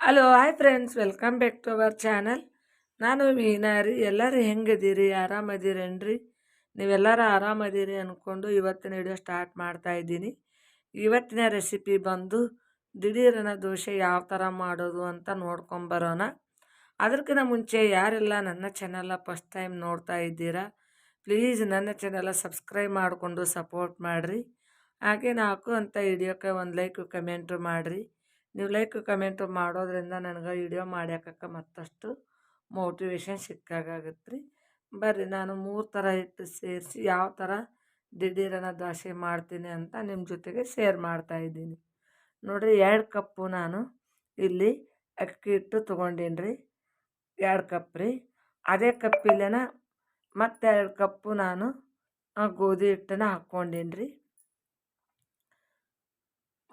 Hello hi friends welcome back to our channel ನಾನು ಮೀನಾರಿ ಎಲ್ಲರೂ ಹೆಂಗಿದ್ದೀರಿ? ಆರಾಮದಿರೇನ್ರಿ? ನೀವೆಲ್ಲರೂ ಆರಾಮದಿರಿ ಅಂದ್ಕೊಂಡು ಇವತ್ತಿನ ವಿಡಿಯೋ ಸ್ಟಾರ್ಟ್ ಮಾಡ್ತಾ ಇದ್ದೀನಿ. ಇವತ್ತಿನ ರೆಸಿಪಿ ಬಂದು ದಿಢೀರನ ದೋಸೆ ಯಾವ ಥರ ಮಾಡೋದು ಅಂತ ನೋಡ್ಕೊಂಬರೋಣ ಅದಕ್ಕಿಂತ ಮುಂಚೆ ಯಾರೆಲ್ಲ ನನ್ನ ಚಾನಲ ಫಸ್ಟ್ ಟೈಮ್ ನೋಡ್ತಾ ಇದ್ದೀರಾ ಪ್ಲೀಸ್ ನನ್ನ ಚಾನಲ ಸಬ್ಸ್ಕ್ರೈಬ್ ಮಾಡಿಕೊಂಡು ಸಪೋರ್ಟ್ ಮಾಡಿರಿ. ಹಾಗೆ ನಾಲ್ಕು ಅಂತ ವಿಡಿಯೋಕ್ಕೆ ಒಂದು ಲೈಕ್ ಕಮೆಂಟು ಮಾಡಿರಿ. ನೀವು ಲೈಕ್ ಕಮೆಂಟ್ ಮಾಡೋದ್ರಿಂದ ನನಗೆ ವಿಡಿಯೋ ಮಾಡ್ಯಾಕಕ್ಕೆ ಮತ್ತಷ್ಟು ಮೋಟಿವೇಶನ್ ಸಿಕ್ಕಾಗತ್ತೆ ರೀ ಬರ್ರಿ, ನಾನು ಮೂರು ಥರ ಹಿಟ್ಟು ಸೇರಿಸಿ ಯಾವ ಥರ ದಿಢೀರನ ದೋಸೆ ಮಾಡ್ತೀನಿ ಅಂತ ನಿಮ್ಮ ಜೊತೆಗೆ ಶೇರ್ ಮಾಡ್ತಾಯಿದ್ದೀನಿ ನೋಡಿರಿ, ಎರಡು ಕಪ್ಪು ನಾನು ಇಲ್ಲಿ ಅಕ್ಕಿ ಹಿಟ್ಟು ತೊಗೊಂಡೀನಿ ರೀ ಎರಡು ಕಪ್ ರೀ. ಅದೇ ಕಪ್ಪಿಲ್ಲನ ಮತ್ತೆ ಎರಡು ಕಪ್ಪು ನಾನು ಗೋಧಿ ಹಿಟ್ಟನ್ನ ಹಾಕ್ಕೊಂಡೀನಿ ರೀ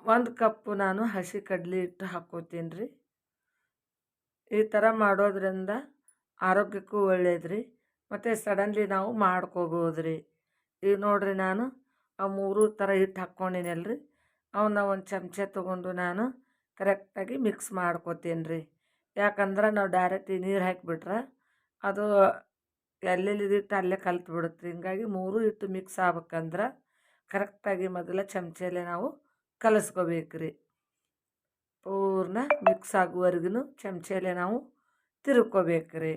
ಒಂದು ಕಪ್ಪು ನಾನು ಹಸಿ ಕಡಲೆ ಹಿಟ್ಟು ಹಾಕೋತೀನಿ ರೀ ಈ ಥರ ಮಾಡೋದ್ರಿಂದ ಆರೋಗ್ಯಕ್ಕೂ ಒಳ್ಳೇದು ರೀ ಮತ್ತು ಸಡನ್ಲಿ ನಾವು ಮಾಡ್ಕೋಬೋದು ರೀ ಈಗ ನೋಡಿರಿ ನಾನು ಆ ಮೂರು ಥರ ಹಿಟ್ಟು ಹಾಕ್ಕೊಂಡಿನಲ್ಲ ರೀ ಅವನ್ನ ಒಂದು ಚಮಚ ತೊಗೊಂಡು ನಾನು ಕರೆಕ್ಟಾಗಿ ಮಿಕ್ಸ್ ಮಾಡ್ಕೋತೀನಿ ರೀ ಯಾಕಂದ್ರೆ ನಾವು ಡೈರೆಕ್ಟ್ ನೀರು ಹಾಕಿಬಿಟ್ರೆ ಅದು ಎಲ್ಲೆಲ್ಲಿ ಹಿಟ್ಟು ಅಲ್ಲೇ ಕಲ್ತು ಬಿಡುತ್ತೆ ಹಿಂಗಾಗಿ ಮೂರು ಹಿಟ್ಟು ಮಿಕ್ಸ್ ಆಗ್ಬೇಕಂದ್ರೆ ಕರೆಕ್ಟಾಗಿ ಮೊದಲ ಚಮಚಲ್ಲೇ ನಾವು ಕಲಸ್ಕೋಬೇಕು ರೀ ಪೂರ್ಣ ಮಿಕ್ಸ್ ಆಗುವವರೆಗೂ ಚಮಚೆಯಲ್ಲಿ ನಾವು ತಿರ್ಕೋಬೇಕು ರೀ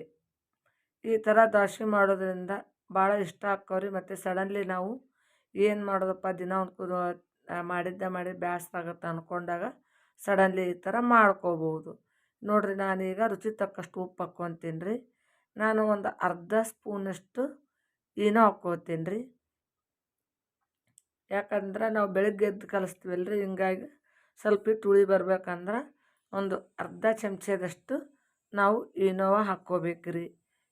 ಈ ಥರ ದೋಸೆ ಮಾಡೋದ್ರಿಂದ ಭಾಳ ಇಷ್ಟ ಆಕ್ಕವ್ರಿ ಮತ್ತು ಸಡನ್ಲಿ ನಾವು ಏನು ಮಾಡೋದಪ್ಪ, ದಿನ ಒಂದು ಮಾಡಿದ್ದ ಮಾಡಿ ಬ್ಯಾಸ್ರಾಗತ್ತೆ ಅಂದ್ಕೊಂಡಾಗ ಸಡನ್ಲಿ ಈ ಥರ ಮಾಡ್ಕೋಬೋದು. ನೋಡಿರಿ, ನಾನೀಗ ರುಚಿ ತಕ್ಕಷ್ಟು ಉಪ್ಪು ಹಾಕ್ಕೊತೀನಿ ರೀ. ನಾನು ಒಂದು ಅರ್ಧ ಸ್ಪೂನಷ್ಟು ಏನೋ ಹಾಕ್ಕೋತೀನಿ ರೀ. ಯಾಕಂದ್ರೆ ನಾವು ಬೆಳಗ್ಗೆ ಎದ್ದು ಕಲಿಸ್ತೀವಲ್ಲ ರೀ ಹಿಂಗಾಗಿ ಸ್ವಲ್ಪ ಹಿಟ್ಟು ಉಳಿ ಬರ್ಬೇಕಂದ್ರೆ ಒಂದು ಅರ್ಧ ಚಮಚದಷ್ಟು ನಾವು ಇನೋವ ಹಾಕ್ಕೋಬೇಕು ರೀ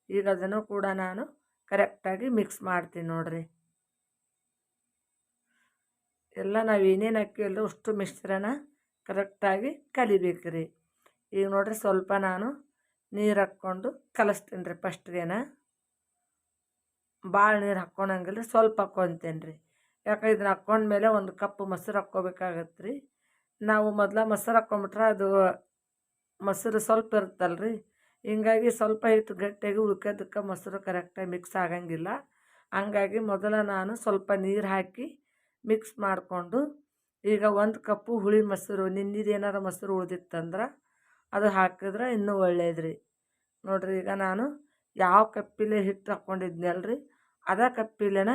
ಈಗ ಅದನ್ನು ಕೂಡ ನಾನು ಕರೆಕ್ಟಾಗಿ ಮಿಕ್ಸ್ ಮಾಡ್ತೀನಿ ನೋಡಿರಿ. ಎಲ್ಲ ನಾವು ಏನೇನು ಹಾಕಿವಲ್ಲ ಅಷ್ಟು ಮಿಶ್ರಣ ಕರೆಕ್ಟಾಗಿ ಕಲಿಬೇಕು ರೀ ಈಗ ನೋಡಿರಿ ಸ್ವಲ್ಪ ನಾನು ನೀರು ಹಾಕ್ಕೊಂಡು ಕಲಿಸ್ತೀನಿ ರೀ ಫಸ್ಟ್ಗೆನ ಭಾಳ ನೀರು ಹಾಕ್ಕೊಳಂಗಿಲ್ಲ ಸ್ವಲ್ಪ ಹಾಕ್ಕೊತೀನಿ ರೀ ಯಾಕೆ ಇದನ್ನ ಹಾಕ್ಕೊಂಡ್ಮೇಲೆ ಒಂದು ಕಪ್ ಮೊಸರು ಹಾಕ್ಕೋಬೇಕಾಗತ್ತೆ ರೀ ನಾವು ಮೊದಲ ಮೊಸರು ಹಾಕ್ಕೊಂಬಿಟ್ರೆ ಅದು ಮೊಸರು ಸ್ವಲ್ಪ ಇರುತ್ತಲ್ರಿ. ಹಿಂಗಾಗಿ ಸ್ವಲ್ಪ ಹಿಟ್ಟು ಗಟ್ಟಿಯಾಗಿ ಉಳ್ಕೋದಕ್ಕೆ ಮೊಸರು ಕರೆಕ್ಟಾಗಿ ಮಿಕ್ಸ್ ಆಗಂಗಿಲ್ಲ. ಹಂಗಾಗಿ ಮೊದಲ ನಾನು ಸ್ವಲ್ಪ ನೀರು ಹಾಕಿ ಮಿಕ್ಸ್ ಮಾಡಿಕೊಂಡು ಈಗ ಒಂದು ಕಪ್ಪು ಹುಳಿ ಮೊಸರು, ನಿನ್ನಿದು ಏನಾರು ಮೊಸರು ಉಳಿದಿತ್ತಂದ್ರೆ ಅದು ಹಾಕಿದ್ರೆ ಇನ್ನೂ ಒಳ್ಳೇದು ರೀ ನೋಡಿರಿ ಈಗ ನಾನು ಯಾವ ಕಪ್ಪಿಲೆ ಹಿಟ್ಟು ಹಾಕ್ಕೊಂಡಿದ್ನಲ್ರಿ ಅದೇ ಕಪ್ಪಿಲೆನ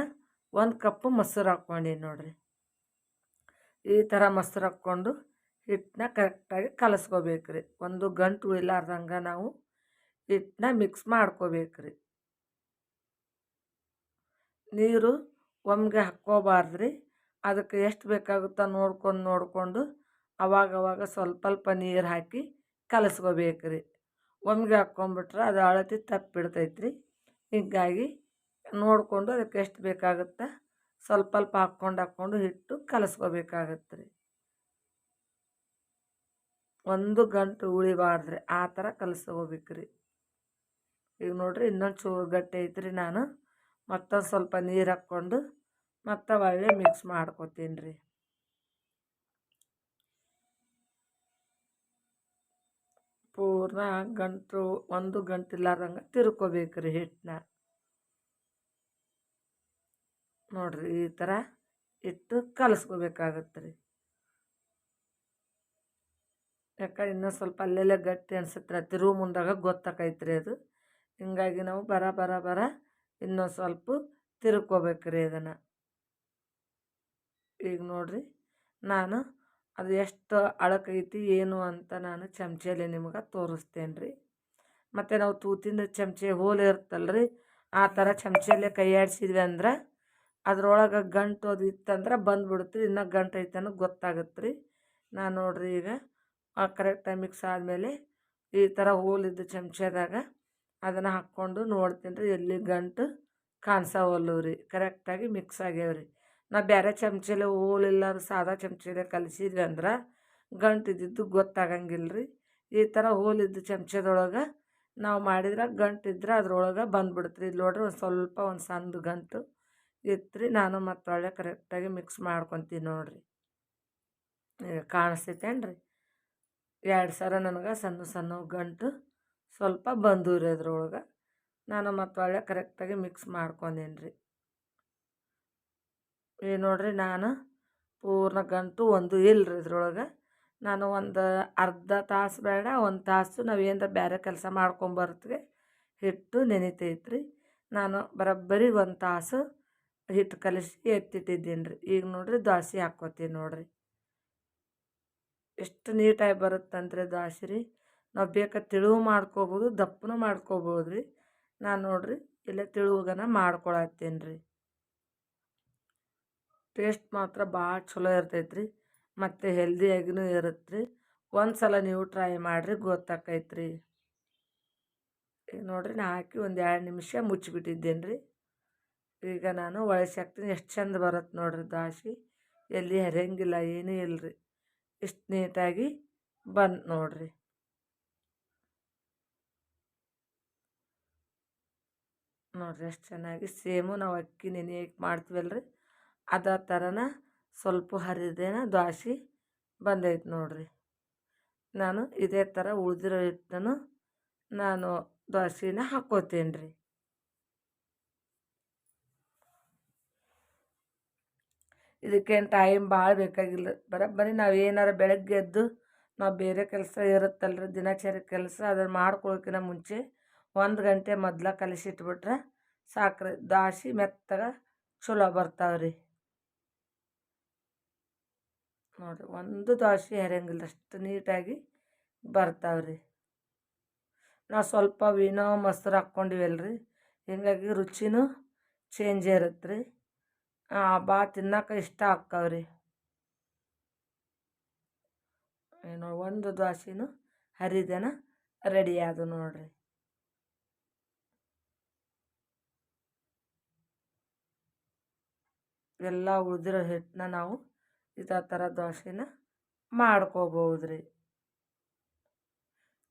ಒಂದು ಕಪ್ಪು ಮೊಸರು ಹಾಕ್ಕೊಂಡೀನಿ ನೋಡಿರಿ. ಈ ಥರ ಮೊಸರು ಹಾಕ್ಕೊಂಡು ಹಿಟ್ಟನ್ನ ಕರೆಕ್ಟಾಗಿ ಕಲಸ್ಕೋಬೇಕು ರೀ ಒಂದು ಗಂಟು ಉಳಿಲಾರ್ದಂಗೆ ನಾವು ಹಿಟ್ಟನ್ನ ಮಿಕ್ಸ್ ಮಾಡ್ಕೋಬೇಕು ರೀ ನೀರು ಒಮ್ಮೆಗೆ ಹಾಕ್ಕೋಬಾರ್ದು ರೀ ಅದಕ್ಕೆ ಎಷ್ಟು ಬೇಕಾಗುತ್ತೋ ನೋಡ್ಕೊಂಡು ನೋಡಿಕೊಂಡು ಅವಾಗವಾಗ ಸ್ವಲ್ಪ ಸ್ವಲ್ಪ ನೀರು ಹಾಕಿ ಕಲಸ್ಕೋಬೇಕು ರೀ ಒಮ್ಗೆ ಹಾಕ್ಕೊಂಬಿಟ್ರೆ ಅದು ಅಳತಿ ತಪ್ಪಿಡ್ತೈತೆ ರೀ ಹೀಗಾಗಿ ನೋಡಿಕೊಂಡು ಅದಕ್ಕೆ ಎಷ್ಟು ಬೇಕಾಗುತ್ತೆ? ಸ್ವಲ್ಪ ಸ್ವಲ್ಪ ಹಾಕ್ಕೊಂಡು ಹಾಕ್ಕೊಂಡು ಹಿಟ್ಟು ಕಲಸ್ಕೋಬೇಕಾಗತ್ತೆ ರೀ. ಒಂದು ಗಂಟು ಉಳಿಬಾರ್ದ್ರಿ, ಆ ಥರ ಕಲಸ್ಕೋಬೇಕು ರೀ. ಈಗ ನೋಡಿರಿ ಇನ್ನೊಂದು ಚೂರು ಗಟ್ಟಿ ಐತ್ರಿ ನಾನು. ಮತ್ತೊಂದು ಸ್ವಲ್ಪ ನೀರು ಹಾಕ್ಕೊಂಡು ಮತ್ತೆ ಒಳ್ಳೆ ಮಿಕ್ಸ್ ಮಾಡ್ಕೊತೀನಿ ರೀ. ಪೂರ್ಣ ಗಂಟು, ಒಂದು ಗಂಟಿಲ್ಲಾರ್ದಂಗೆ ತಿರ್ಕೋಬೇಕು ರೀ ಹಿಟ್ಟನ್ನ. ನೋಡಿರಿ, ಈ ಥರ ಇಟ್ಟು ಕಲಸ್ಕೋಬೇಕಾಗತ್ತೆ ರೀ ಯಾಕೆ ಇನ್ನೂ ಸ್ವಲ್ಪ ಅಲ್ಲೆಲ್ಲ ಗಟ್ಟಿ ಅನ್ಸುತ್ತೆ ರೀ ತಿರುವು ಮುಂದಾಗ ಗೊತ್ತಾಕೈತೆ ಅದು. ಹಿಂಗಾಗಿ ನಾವು ಬರ ಬರ ಬರ ಇನ್ನೊಂದು ಸ್ವಲ್ಪ ತಿರ್ಕೋಬೇಕು ರೀ ಅದನ್ನು ಈಗ ನೋಡಿರಿ, ನಾನು ಅದು ಎಷ್ಟು ಅಳಕೈತಿ ಏನು ಅಂತ ನಾನು ಚಮಚೆಯಲ್ಲಿ ನಿಮ್ಗೆ ತೋರಿಸ್ತೇನೆ ರೀ ಮತ್ತು ನಾವು ತೂತಿನ ಚಮಚೆ ಹೋಲ್ ರೀ ಆ ಥರ ಚಮಚೆಯಲ್ಲೇ ಕೈ ಆಡಿಸಿದ್ವಿ ಅಂದ್ರೆ ಅದ್ರೊಳಗೆ ಗಂಟು ಅದು ಇತ್ತಂದ್ರೆ ಬಂದ್ಬಿಡುತ್ತೆ ರೀ ಇನ್ನೂ ಗಂಟು ಐತೆ ಅನ್ನೋದು ಗೊತ್ತಾಗುತ್ತೆ ರೀ ನಾನು ನೋಡಿರಿ ಈಗ ಕರೆಕ್ಟ್ ಮಿಕ್ಸ್ ಆದಮೇಲೆ ಈ ಥರ ಹೋಲಿದ್ದು ಚಮಚದಾಗ ಅದನ್ನು ಹಾಕ್ಕೊಂಡು ನೋಡ್ತೀನಿ ರೀ ಎಲ್ಲಿ ಗಂಟು ಕಾಣಿಸವಲ್ಲು ರೀ. ಕರೆಕ್ಟಾಗಿ ಮಿಕ್ಸ್ ಆಗ್ಯಾವ ರೀ. ನಾ ಬೇರೆ ಚಮಚಲೆ ಹೋಲಿಲ್ಲ ಸಾದಾ ಚಮಚಲೆ ಕಲಿಸಿದ್ವಿ ಅಂದ್ರೆ ಗಂಟು ಇದ್ದಿದ್ದು ಗೊತ್ತಾಗಂಗಿಲ್ಲ ರೀ ಈ ಥರ ಹೋಲಿದ್ದು ಚಮಚದೊಳಗೆ ನಾವು ಮಾಡಿದ್ರೆ ಗಂಟು ಇದ್ರೆ ಅದ್ರೊಳಗೆ ಬಂದ್ಬಿಡುತ್ತೆ ರೀ ಇಲ್ಲಿ ನೋಡ್ರಿ ಒಂದು ಸ್ವಲ್ಪ ಒಂದು ಸಣ್ಣ ಗಂಟು ಇತ್ತು ನಾನು ಮತ್ತು ಒಳ್ಳೆ ಕರೆಕ್ಟಾಗಿ ಮಿಕ್ಸ್ ಮಾಡ್ಕೊತೀನಿ ನೋಡಿರಿ. ಕಾಣಿಸ್ತೈತೇನು ರೀ ಎರಡು ಸರ ನನಗೆ ಸಣ್ಣ ಸಣ್ಣ ಗಂಟು ಸ್ವಲ್ಪ ಬಂದು ರೀ ಅದ್ರೊಳಗೆ. ನಾನು ಮತ್ತು ಒಳ್ಳೆ ಕರೆಕ್ಟಾಗಿ ಮಿಕ್ಸ್ ಮಾಡ್ಕೊಂಡೇನಿ ರೀ ಈ ನೋಡ್ರಿ ನಾನು ಪೂರ್ಣ ಗಂಟು ಒಂದು ಇಲ್ಲ ಇದ್ರೊಳಗೆ. ನಾನು ಒಂದು ಅರ್ಧ ತಾಸು ಬೇಡ, ಒಂದು ತಾಸು ನಾವು ಏನಾರ ಬೇರೆ ಕೆಲಸ ಮಾಡ್ಕೊಂಬರ್ತೀವಿ ಹಿಟ್ಟು ನೆನಿತೈತ್ರಿ. ನಾನು ಬರೋಬ್ಬರಿ ಒಂದು ತಾಸು ಹಿಟ್ಟು ಕಲಸಿ ಎತ್ತಿಟ್ಟಿದ್ದೀನಿ ರೀ ಈಗ ನೋಡಿರಿ ದ್ವಾಸಿ ಹಾಕ್ಕೋತೀನಿ ನೋಡಿರಿ. ಎಷ್ಟು ನೀಟಾಗಿ ಬರುತ್ತಂದ್ರೆ ದ್ವಾಸಿ ರೀ. ನಾವು ಬೇಕಾದ ತಿಳುವು ಮಾಡ್ಕೋಬೋದು, ದಪ್ಪನೂ ಮಾಡ್ಕೋಬೋದು ರೀ ನಾನು ನೋಡಿರಿ ಇಲ್ಲೇ ತಿಳುವಗನ ಮಾಡ್ಕೊಳತ್ತೀನಿ ರೀ ಟೇಸ್ಟ್ ಮಾತ್ರ ಭಾಳ ಚಲೋ ಇರ್ತೈತೆ ರೀ ಮತ್ತು ಹೆಲ್ದಿಯಾಗಿನೂ ಇರುತ್ತೆ ರೀ ಒಂದು ಸಲ ನೀವು ಟ್ರೈ ಮಾಡಿರಿ ಗೊತ್ತಾಕೈತೆ ರೀ ಈಗ ನೋಡಿರಿ ನಾ ಹಾಕಿ ಒಂದು ಎರಡು ನಿಮಿಷ ಮುಚ್ಚಿಬಿಟ್ಟಿದ್ದೇನೆ ರೀ ಈಗ ನಾನು ಒಳಸಿ ಹಾಕ್ತೀನಿ ಎಷ್ಟು ಚಂದ ಬರುತ್ತೆ ನೋಡಿರಿ ದಾಸಿ. ಎಲ್ಲಿ ಹರಿಯಂಗಿಲ್ಲ, ಏನೂ ಇಲ್ಲರಿ ಇಷ್ಟು ನೀಟಾಗಿ ಬಂದು ನೋಡಿರಿ. ನೋಡಿರಿ ಎಷ್ಟು ಚೆನ್ನಾಗಿ ಸೇಮು ನಾವು ಅಕ್ಕಿ ನೆನೆಯಕ್ಕೆ ಮಾಡ್ತೀವಲ್ಲ ರೀ ಅದೇ ಥರನ ಸ್ವಲ್ಪ ಹರಿದೇನ ದ್ವಾಸಿ ಬಂದೈತೆ ನೋಡಿರಿ. ನಾನು ಇದೇ ಥರ ಉಳಿದಿರೋ ಹಿಟ್ಟನ್ನು ನಾನು ದ್ವಾಸಿನ ಹಾಕ್ಕೋತೀನಿ ರೀ ಇದಕ್ಕೇನು ಟೈಮ್ ಭಾಳ ಬೇಕಾಗಿಲ್ಲ. ಬರೋಬ್ಬರಿ ನಾವು ಏನಾರ ಬೆಳಗ್ಗೆ ಎದ್ದು ನಾವು ಬೇರೆ ಕೆಲಸ ಇರುತ್ತಲ್ಲ ರೀ ದಿನಚರಿ ಕೆಲಸ ಅದನ್ನು ಮಾಡ್ಕೊಳ್ಳೋಕ್ಕಿಂತ ಮುಂಚೆ ಒಂದು ಗಂಟೆ ಮೊದ್ಲು ಕಲಸಿಟ್ಬಿಟ್ರೆ ಸಾಕ್ರಿ. ದಾಸಿ ಮೆತ್ತಗೆ ಚಲೋ ಬರ್ತಾವೆ ರೀ ನೋಡಿರಿ, ಒಂದು ದಾಸಿ ಹರಿಯಂಗಿಲ್ಲ, ಅಷ್ಟು ನೀಟಾಗಿ ಬರ್ತಾವೆ ರೀ ನಾವು ಸ್ವಲ್ಪ ವಿನೋ ಮೊಸರು ಹಾಕ್ಕೊಂಡಿವಲ್ಲ ರೀ ಹೀಗಾಗಿ ರುಚಿನೂ ಚೇಂಜ್ ಇರುತ್ತೆ ರೀ ಭಾಳ ತಿನ್ನಕ್ಕೆ ಇಷ್ಟ ಆಕ್ಕವೆ ರೀ ಏನು ಒಂದು ದೋಸೆನೂ ಹರಿದನ ರೆಡಿ ಆದವು ನೋಡ್ರಿ. ಎಲ್ಲ ಉಳಿದಿರೋ ಹಿಟ್ಟನ್ನ ನಾವು ಇದೇ ಥರ ದೋಸೆನ ಮಾಡ್ಕೋಬೋದು ರೀ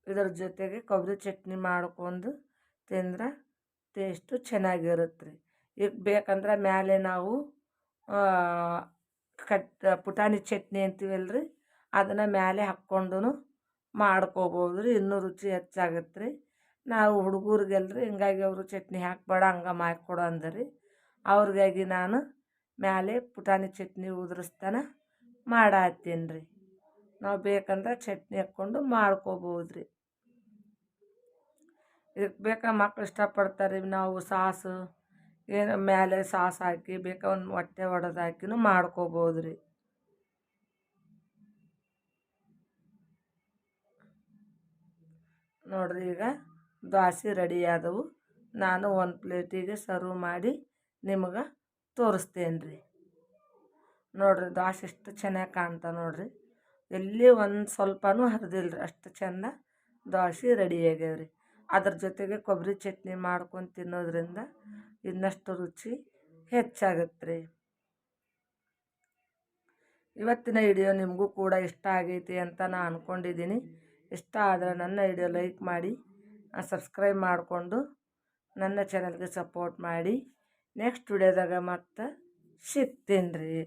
ಇದರ ಜೊತೆಗೆ ಕೊಬ್ಬರಿ ಚಟ್ನಿ ಮಾಡ್ಕೊಂಡು ತಿಂದ್ರೆ ಟೇಸ್ಟು ಚೆನ್ನಾಗಿರುತ್ತೆ ರೀ ಬೇಕಂದ್ರೆ ಮೇಲೆ ನಾವು ಕಟ್, ಪುಟಾಣಿ ಚಟ್ನಿ ಅಂತೀವಲ್ಲ ರೀ ಅದನ್ನು ಮೇಲೆ ಹಾಕ್ಕೊಂಡು ಮಾಡ್ಕೋಬೋದು ರೀ ಇನ್ನೂ ರುಚಿ ಹೆಚ್ಚಾಗತ್ತೆ ರೀ ನಾವು ಹುಡುಗರಿಗೆಲ್ಲ ರೀ ಹಿಂಗಾಗಿ ಅವರು ಚಟ್ನಿ ಹಾಕಬೇಡ, ಹಂಗೆ ಮಾಡಿಕೊಡು ಅಂದರಿ. ಅವ್ರಿಗಾಗಿ ನಾನು ಮೇಲೆ ಪುಟಾಣಿ ಚಟ್ನಿ ಉದುರಿಸ್ತಾನ ಮಾಡತ್ತೀನಿ ರೀ ನಾವು ಬೇಕಂದ್ರೆ ಚಟ್ನಿ ಹಾಕ್ಕೊಂಡು ಮಾಡ್ಕೋಬೋದು ರೀ ಇದಕ್ಕೆ ಬೇಕಾ ಮಕ್ಳು ಇಷ್ಟಪಡ್ತಾರೆ ನಾವು ಸಾಸು ಏನು ಮೇಲೆ ಸಾಸ್ ಹಾಕಿ ಬೇಕಾ ಒಂದು ಹೊಟ್ಟೆ ಒಡೆದು ಹಾಕಿನೂ ಮಾಡ್ಕೋಬೋದು ರೀ ನೋಡ್ರಿ ಈಗ ದ್ವಾಸಿ ರೆಡಿ ಆದವು. ನಾನು ಒಂದು ಪ್ಲೇಟಿಗೆ ಸರ್ವ್ ಮಾಡಿ ನಿಮಗೆ ತೋರಿಸ್ತೇನೆ ರೀ ನೋಡ್ರಿ ದ್ವಾಸೆ ಎಷ್ಟು ಚೆನ್ನಾಗಿ ಕಾಣ್ತಾ ನೋಡ್ರಿ. ಎಲ್ಲಿ ಒಂದು ಸ್ವಲ್ಪನೂ ಹರಿದಿಲ್ಲ ಅಷ್ಟು ಚೆಂದ ದ್ವಾಸೆ ರೆಡಿ ಆಗ್ಯಾವ ರೀ ಅದ್ರ ಜೊತೆಗೆ ಕೊಬ್ಬರಿ ಚಟ್ನಿ ಮಾಡ್ಕೊಂಡು ತಿನ್ನೋದ್ರಿಂದ ಇನ್ನಷ್ಟು ರುಚಿ ಹೆಚ್ಚಾಗತ್ತೆ ರೀ ಇವತ್ತಿನ ವಿಡಿಯೋ ನಿಮಗೂ ಕೂಡ ಇಷ್ಟ ಆಗೈತಿ ಅಂತ ನಾನು ಅಂದ್ಕೊಂಡಿದ್ದೀನಿ ಇಷ್ಟ ಆದರೆ ನನ್ನ ವಿಡಿಯೋ ಲೈಕ್ ಮಾಡಿ ಸಬ್ಸ್ಕ್ರೈಬ್ ಮಾಡಿಕೊಂಡು ನನ್ನ ಚಾನಲ್ಗೆ ಸಪೋರ್ಟ್ ಮಾಡಿ. ನೆಕ್ಸ್ಟ್ ವಿಡಿಯೋದಾಗ ಮತ್ತೆ ಸಿಗ್ತೀನಿ ರೀ.